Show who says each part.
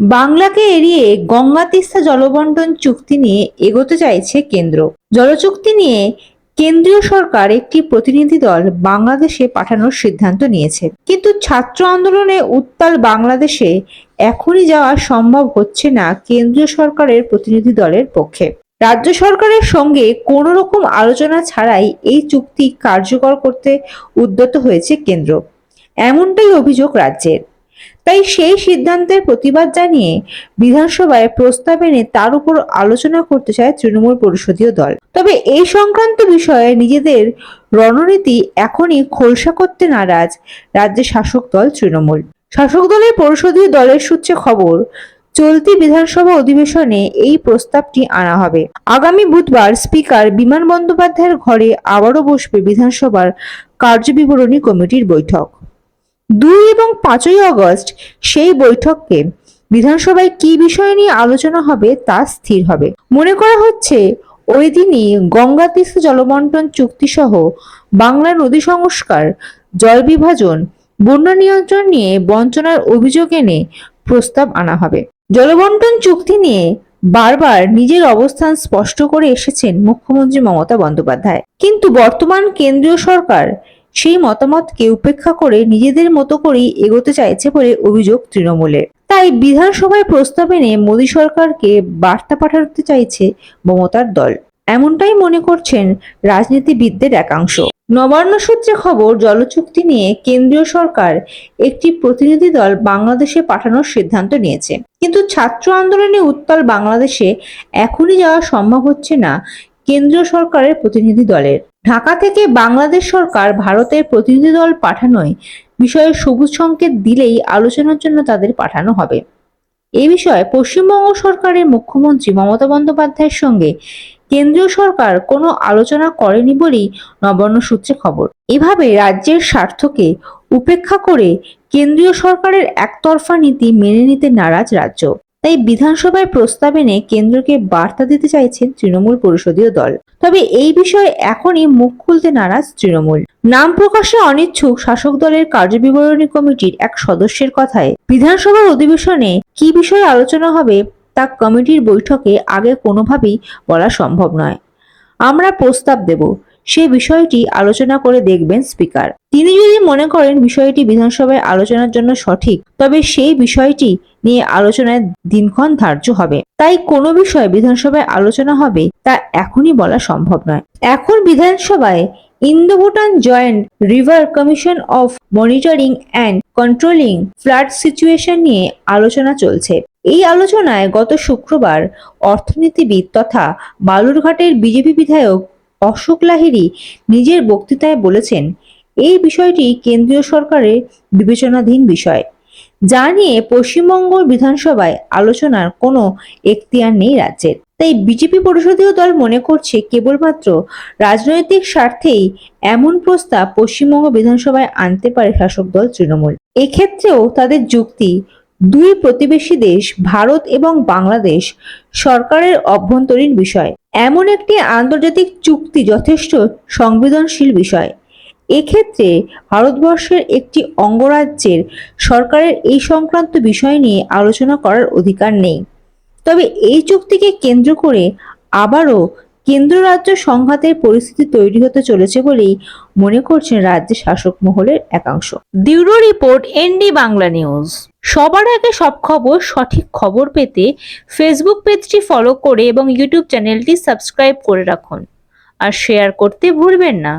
Speaker 1: বাংলাকে এড়িয়ে গঙ্গা তিস্তা জলবন্টন চুক্তি নিয়ে এগোতে চাইছে কেন্দ্র। জলচুক্তি নিয়ে কেন্দ্রীয় সরকার একটি প্রতিনিধি দল বাংলাদেশে পাঠানোর সিদ্ধান্ত নিয়েছে। কিন্তু ছাত্র আন্দোলনে উত্তাল বাংলাদেশে এখনই যাওয়া সম্ভব হচ্ছে না কেন্দ্রীয় সরকারের প্রতিনিধি দলের পক্ষে। রাজ্য সরকারের সঙ্গে কোনো রকম আলোচনা ছাড়াই এই চুক্তি কার্যকর করতে উদ্যত হয়েছে কেন্দ্র। এমনটাই অভিযোগ রাজ্যের। তাই সেই সিদ্ধান্তের প্রতিবাদ জানিয়ে বিধানসভায় প্রস্তাব এনে তার উপর আলোচনা করতে চায় তৃণমূল পরিষদীয় দল। তবে এই সংক্রান্ত বিষয়ে নিজেদের রণনীতি এখনই খোলসা করতে নারাজ রাজ্যের শাসক দল তৃণমূল। শাসক দলের পরিষদীয় দলের সূত্রে খবর, চলতি বিধানসভা অধিবেশনে এই প্রস্তাবটি আনা হবে। আগামী বুধবার স্পিকার বিমান বন্দ্যোপাধ্যায়ের ঘরে আবারও বসবে বিধানসভার কার্যবিবরণী কমিটির বৈঠক। দুই এবং পাঁচই আগস্ট সেই বৈঠককে বিধানসভায় কি বিষয় নিয়ে আলোচনা হবে তা স্থির হবে। মনে করা হচ্ছে, ওই দিনই গঙ্গা তিস্তা জলবন্টন চুক্তি সহ বাংলা নদী সংস্কার, জল বিভাজন, বন্যা নিয়ন্ত্রণ নিয়ে বঞ্চনার অভিযোগ এনে প্রস্তাব আনা হবে। জলবন্টন চুক্তি নিয়ে বারবার নিজের অবস্থান স্পষ্ট করে এসেছেন মুখ্যমন্ত্রী মমতা বন্দ্যোপাধ্যায়। কিন্তু বর্তমান কেন্দ্রীয় সরকার সেই মতামতকে উপেক্ষা করে নিজেদের মতো করেই এগোতে চাইছে বলে অভিযোগ তৃণমূলের তাই বিধানসভায় প্রস্তাব এনে মোদী সরকারকে বার্তা পাঠাতে চাইছে মমতার দল। এমনটাই মনে করছেন রাজনীতিবিদদের একাংশ। নবান্ন সূত্রে খবর, জলচুক্তি নিয়ে কেন্দ্রীয় সরকার একটি প্রতিনিধি দল বাংলাদেশে পাঠানোর সিদ্ধান্ত নিয়েছে। কিন্তু ছাত্র আন্দোলনে উত্তাল বাংলাদেশে এখনই যাওয়া সম্ভব হচ্ছে না কেন্দ্রীয় সরকারের প্রতিনিধি দলের। ঢাকা থেকে বাংলাদেশ সরকার ভারতের প্রতিনিধি দল পাঠানোয় বিষয়ে সবুজ সংকেত দিলেই আলোচনার জন্য তাদের পাঠানো হবে। এ বিষয়ে পশ্চিমবঙ্গ সরকারের মুখ্যমন্ত্রী মমতা বন্দ্যোপাধ্যায়ের সঙ্গে কেন্দ্রীয় সরকার কোনো আলোচনা করেনি বলেই নবান্ন সূত্রে খবর। এভাবে রাজ্যের স্বার্থকে উপেক্ষা করে কেন্দ্রীয় সরকারের একতরফা নীতি মেনে নিতে নারাজ রাজ্য। তাই বিধানসভায় প্রস্তাব এনে কেন্দ্রকে বার্তা দিতে চাইছেন তৃণমূল পরিষদীয় দল। তবে এই বিষয়ে এখনই মুখ খুলতে নারাজ তৃণমূল। নাম প্রকাশে অনিচ্ছুক শাসক দলের কার্যবিবরণী কমিটির এক সদস্যের কথায়, বিধানসভার অধিবেশনে কি বিষয়ে আলোচনা হবে তা কমিটির বৈঠকে আগে কোনোভাবেই বলা সম্ভব নয়। আমরা প্রস্তাব দেব, সে বিষয়টি আলোচনা করে দেখবেন স্পিকার। তিনি যদি মনে করেন বিষয়টি বিধানসভায় আলোচনার জন্য সঠিক, তবে সেই বিষয়টি নিয়ে আলোচনায় দিনক্ষণ ধার্য হবে। তাই কোনো বিষয়ে বিধানসভায় আলোচনা হবে তা এখনই বলা সম্ভব নয়। এখন বিধানসভায় Indo Bhutan joint river commission of monitoring and controlling flood situation নিয়ে আলোচনা চলছে। এই আলোচনায় গত শুক্রবার অর্থনীতিবিদ তথা বালুরঘাটের বিজেপি বিধায়ক অশোক লাহিড়ী নিজের বক্তৃতায় বলেছেন, এই বিষয়টি কেন্দ্রীয় সরকারের বিবেচনাধীন বিষয়। যা নিয়ে পশ্চিমবঙ্গ বিধানসভায় আলোচনার কোনো এখতিয়ার নেই রাজ্যের। তাই বিজেপি পরিষদীয় দল মনে করছে কেবলমাত্র রাজনৈতিক স্বার্থেই এমন প্রস্তাব পশ্চিমবঙ্গ বিধানসভায় আনতে পারে শাসক দল তৃণমূল। এক্ষেত্রেও তাদের যুক্তি, দুই প্রতিবেশী দেশ, ভারত এবং বাংলাদেশ, সরকারের অভ্যন্তরীণ বিষয়। এমন একটি আন্তর্জাতিক চুক্তি যথেষ্ট সংবেদনশীল বিষয়। এক্ষেত্রে ভারতবর্ষের একটি অঙ্গরাজ্যের সরকারের এই সংক্রান্ত বিষয় নিয়ে আলোচনা করার অধিকার নেই। তবে এই চুক্তিকে কেন্দ্র করে আবারও কেন্দ্র রাজ্য সংঘাতের পরিস্থিতি তৈরি হতে চলেছে বলেই মনে করছেন রাজ্যের শাসক মহলের একাংশ।
Speaker 2: Bureau report ND Bangla news. সবার আগে সব খবর, সঠিক খবর পেতে ফেসবুক পেজটি ফলো করে এবং ইউটিউব চ্যানেলটি সাবস্ক্রাইব করে রাখুন। আর শেয়ার করতে ভুলবেন না।